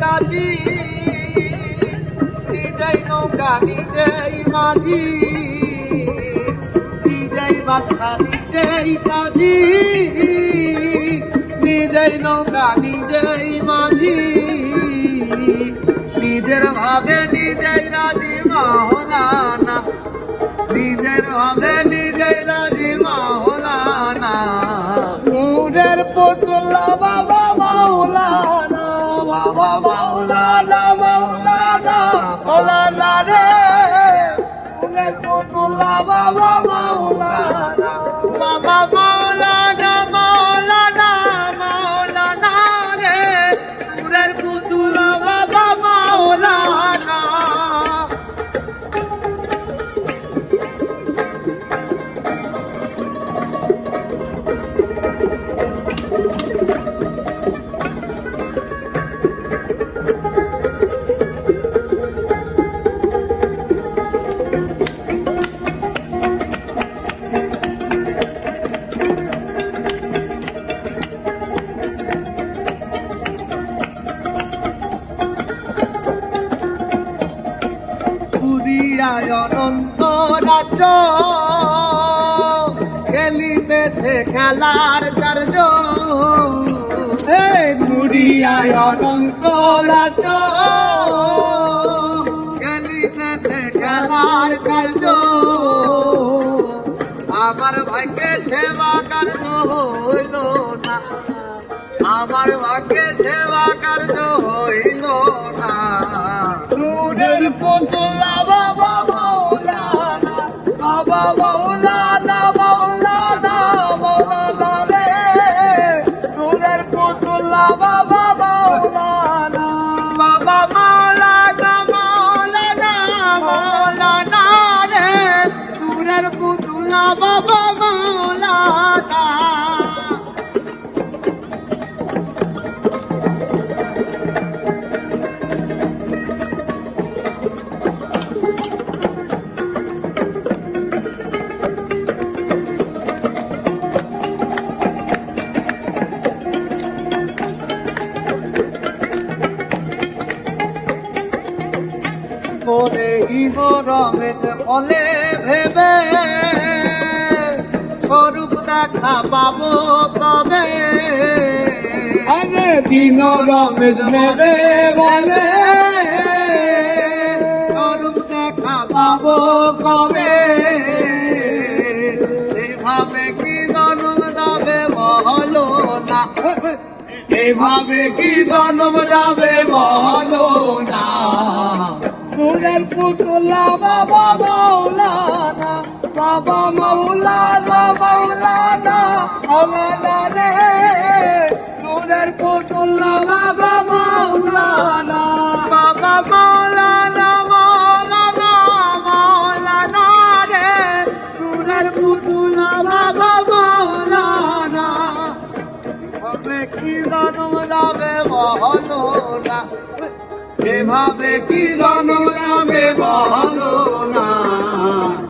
কাজী। নিজেই নৌকা, নিজেই মাঝি। নিজেই বাচ্চা নিজেই কাজী। নিজেই নৌকা, নিজেই মাঝি। নিজের ভাবে নিজেই রাজি মাওলানা নিজের ভাবে নিজেই রাজি মাওলানা পুতুল্লা বাবা মাওলানা বাবা অনন্ত রাজ্য। খেলিতেছে খেলার কার্য। পুরিয়ায় অনন্ত রাজ্য। খেলিতেছে খেলার কার্য। আমার ভাগ্যে সেবা কার্য হইল না। আমার ভাগ্যে বাবা মৌলানা ইব রমেশ বলে ভেবে স্বরূপ দেখা পাবো কবে? আরে দিন রমেশ ভেবে বলে স্বরূপ দেখা পাবো কবে? সেভাবে কি জন্ম যাবে বলো না এভাবে কি জন্ম যাবে বলো না সুরের পুতুলা বাবা মৌলানা বাবা মৌলানা মৌলানা মৌলানা রে। সুরের পুতুলা বাবা মৌলানা বাবা মৌলানা মৌলানা মৌলানা রে। সুরের পুতুলা বাবা মৌলানা। কি জন্ম যাবে বহলো না সেভাবে কি জন্ম যাবে বলো না।